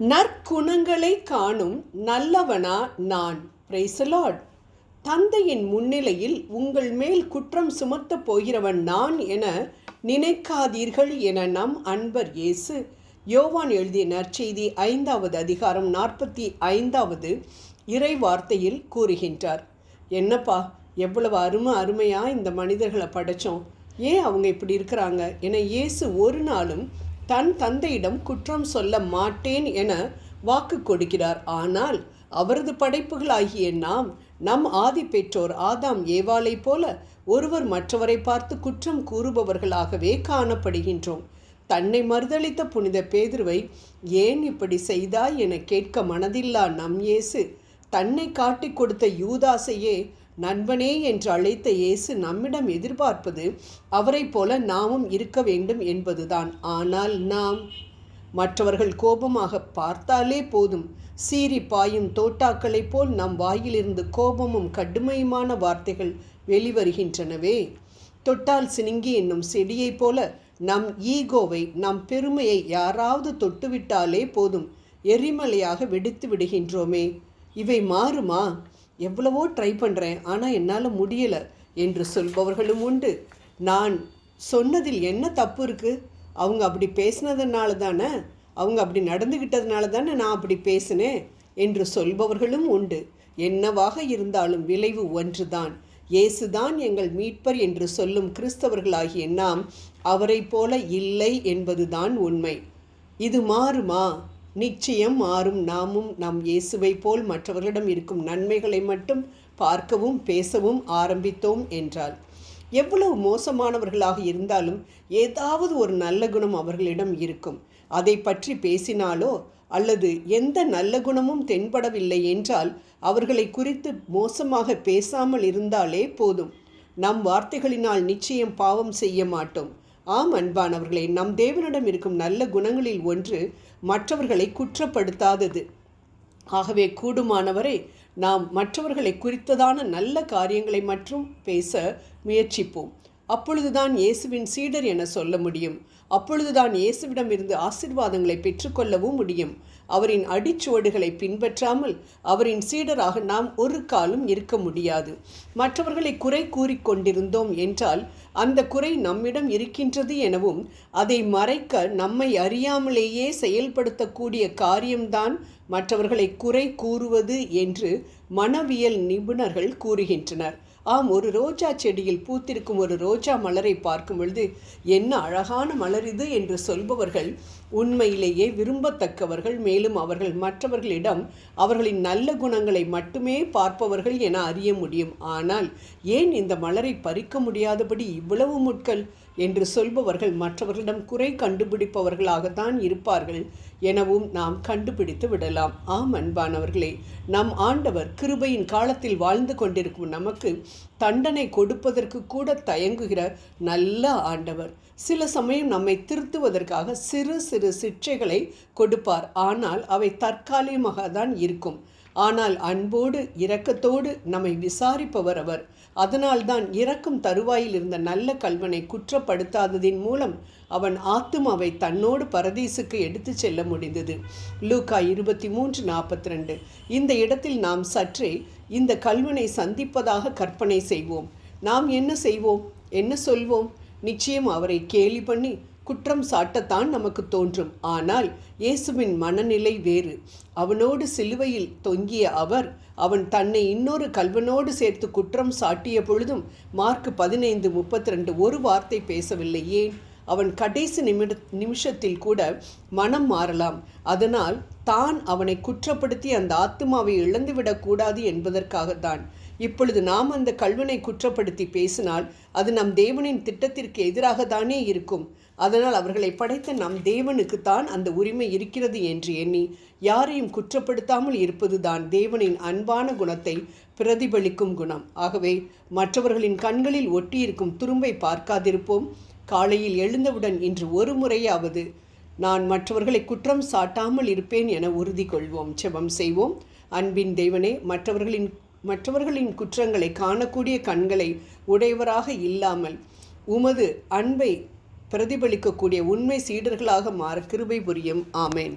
நற்குணங்களை காணும் நல்லவனா நான். பிரைசலாட் தந்தையின் முன்னிலையில் உங்கள் மேல் குற்றம் சுமத்தப் போகிறவன் நான் என நினைக்காதீர்கள் என நம் அன்பர் இயேசு. யோவான் எழுதிய நற்செய்தி ஐந்தாவது அதிகாரம் நாற்பத்தி ஐந்தாவது இறை வார்த்தையில் கூறுகின்றார். என்னப்பா எவ்வளவு அருமை அருமையாக இந்த மனிதர்களை படைச்சோம். ஏன் அவங்க இப்படி இருக்கிறாங்க? என இயேசு ஒரு நாளும் தன் தந்தையிடம் குற்றம் சொல்ல மாட்டேன் என வாக்கு கொடுக்கிறார். ஆனால் அவரது படைப்புகளாகிய நாம் நம் ஆதி பெற்றோர் ஆதாம் ஏவாளை போல ஒருவர் மற்றவரை பார்த்து குற்றம் கூறுபவர்களாகவே காணப்படுகின்றோம். தன்னை மறுதளித்த புனித பேதுருவை ஏன் இப்படி செய்தாய் என கேட்க மனதில்லா நம் இயேசு. தன்னை காட்டிக் கொடுத்த யூதாசையே நண்பனே என்று அழைத்த இயேசு நம்மிடம் எதிர்பார்ப்பது அவரைப் போல நாமும் இருக்க வேண்டும் என்பதுதான். ஆனால் நாம் மற்றவர்கள் கோபமாக பார்த்தாலே போதும். சீறி பாயும் தோட்டாக்களைப் போல் நம் வாயிலிருந்து கோபமும் கடுமையுமான வார்த்தைகள் வெளிவருகின்றனவே. தொட்டால் சினுங்கி என்னும் செடியைப் போல நம் ஈகோவை நம் பெருமையை யாராவது தொட்டுவிட்டாலே போதும். எரிமலையாக வெடித்து விடுகின்றோமே. இவை மாறுமா? எவ்வளவோ ட்ரை பண்ணுறேன் ஆனால் என்னால் முடியலை என்று சொல்பவர்களும் உண்டு. நான் சொன்னதில் என்ன தப்பு இருக்குது அவங்க அப்படி பேசினதுனால தானே? அவங்க அப்படி நடந்துக்கிட்டதுனால தானே நான் அப்படி பேசினேன்? என்று சொல்பவர்களும் உண்டு. என்னவாக இருந்தாலும் விளைவு ஒன்றுதான். இயேசுதான் எங்கள் மீட்பர் என்று சொல்லும் கிறிஸ்தவர்களாகிய நாம் அவரை போல இல்லை என்பதுதான் உண்மை. இது மாறுமா? நிச்சயம் மாறும். நாமும் நம் இயேசுவை போல் மற்றவர்களிடம் இருக்கும் நன்மைகளை மட்டும் பார்க்கவும் பேசவும் ஆரம்பித்தோம் என்றால் எவ்வளவு மோசமானவர்களாக இருந்தாலும் ஏதாவது ஒரு நல்ல குணம் அவர்களிடம் இருக்கும். அதை பற்றி பேசினாலோ அல்லது எந்த நல்ல குணமும் தென்படவில்லை என்றால் அவர்களை குறித்து மோசமாக பேசாமல் இருந்தாலே போதும். நம் வார்த்தைகளினால் நிச்சயம் பாவம் செய்ய மாட்டோம். ஆம் அன்பானவர்களே நம் தேவனிடம் இருக்கும் நல்ல குணங்களில் ஒன்று மற்றவர்களை குற்றப்படுத்தாதது. ஆகவே கூடுமானவரை நாம் மற்றவர்களை குறித்ததான நல்ல காரியங்களை மற்றும் பேச முயற்சிப்போம். அப்பொழுதுதான் இயேசுவின் சீடர் என சொல்ல முடியும். அப்பொழுதுதான் இயேசுவிடம் இருந்து ஆசிர்வாதங்களை பெற்றுக்கொள்ளவும் முடியும். அவரின் அடிச்சுவடுகளை பின்பற்றாமல் அவரின் சீடராக நாம் ஒரு காலம் இருக்க முடியாது. மற்றவர்களை குறை கூறிக்கொண்டிருந்தோம் என்றால் அந்த குறை நம்மிடம் இருக்கின்றது எனவும் அதை மறைக்க நம்மை அறியாமலேயே செயல்படுத்தக்கூடிய காரியம்தான் மற்றவர்களை குறை கூறுவது என்று மனவியல் நிபுணர்கள் கூறுகின்றனர். ஆம் ஒரு ரோஜா செடியில் பூத்திருக்கும் ஒரு ரோஜா மலரை பார்க்கும் பொழுது என்ன அழகான மலர் இது என்று சொல்பவர்கள் உண்மையிலேயே விரும்பத்தக்கவர்கள். மேலும் அவர்கள் மற்றவர்களிடம் அவர்களின் நல்ல குணங்களை மட்டுமே பார்ப்பவர்கள் என அறிய முடியும். ஆனால் ஏன் இந்த மலரை பறிக்க முடியாதபடி இவ்வளவு முட்கள் என்று சொல்பவர்கள் மற்றவர்களிடம் குறை கண்டுபிடிப்பவர்களாகத்தான் இருப்பார்கள் எனவும் நாம் கண்டுபிடித்து விடலாம். ஆம் அன்பானவர்களே நம் ஆண்டவர் கிருபையின் காலத்தில் வாழ்ந்து கொண்டிருக்கும் நமக்கு தண்டனை கொடுப்பதற்கு கூட தயங்குகிற நல்ல ஆண்டவர். சில சமயம் நம்மை திருத்துவதற்காக சிறு சிறு சிற்றைகளை கொடுப்பார். ஆனால் அவை தற்காலிகமாக தான் இருக்கும். ஆனால் அன்போடு இரக்கத்தோடு நம்மை விசாரிப்பவர் அவர். அதனால்தான் இறக்கும் தருவாயில் இருந்த நல்ல கல்வனை குற்றப்படுத்தாததின் மூலம் அவன் ஆத்துமாவை தன்னோடு பரதீசுக்கு எடுத்து செல்ல முடிந்தது. லூகா இருபத்தி மூன்று நாற்பத்தி ரெண்டு இந்த இடத்தில் நாம் சற்றே இந்த கல்வனை சந்திப்பதாக கற்பனை செய்வோம். நாம் என்ன செய்வோம்? என்ன சொல்வோம்? நிச்சயம் அவரை கேலி பண்ணி குற்றம் சாட்டத்தான் நமக்கு தோன்றும். ஆனால் இயேசுவின் மனநிலை வேறு. அவனோடு சிலுவையில் தொங்கிய அவர் அவன் தன்னை இன்னொரு கல்வனோடு சேர்த்து குற்றம் சாட்டிய பொழுதும் மார்க் பதினைந்து முப்பத்தி ரெண்டு ஒரு வார்த்தை பேசவில்லை ஏன் அவன் கடைசி நிமிட நிமிஷத்தில் கூட மனம் மாறலாம். அதனால் தான் அவனை குற்றப்படுத்தி அந்த ஆத்மாவை இழந்துவிடக்கூடாது என்பதற்காகத்தான். இப்பொழுது நாம் அந்த கல்வனை குற்றப்படுத்தி பேசினால் அது நம் தேவனின் திட்டத்திற்கு எதிராக தானே இருக்கும். அதனால் அவர்களை படைத்த நம் தேவனுக்குத்தான் அந்த உரிமை இருக்கிறது என்று எண்ணி யாரையும் குற்றப்படுத்தாமல் இருப்பதுதான் தேவனின் அன்பான குணத்தை பிரதிபலிக்கும் குணம். ஆகவே மற்றவர்களின் கண்களில் ஒட்டியிருக்கும் துரும்பை பார்க்காதிருப்போம். காலையில் எழுந்தவுடன் இன்று ஒரு முறையாவது நான் மற்றவர்களை குற்றம் சாட்டாமல் இருப்பேன் என உறுதி கொள்வோம் செபம் செய்வோம். அன்பின் தேவனே மற்றவர்களின் மற்றவர்களின் குற்றங்களை காணக்கூடிய கண்களை உடையவராக இல்லாமல் உமது அன்பை பிரதிபலிக்கக்கூடிய உண்மை சீடர்களாக மாற கிருபை புரியும். ஆமேன்.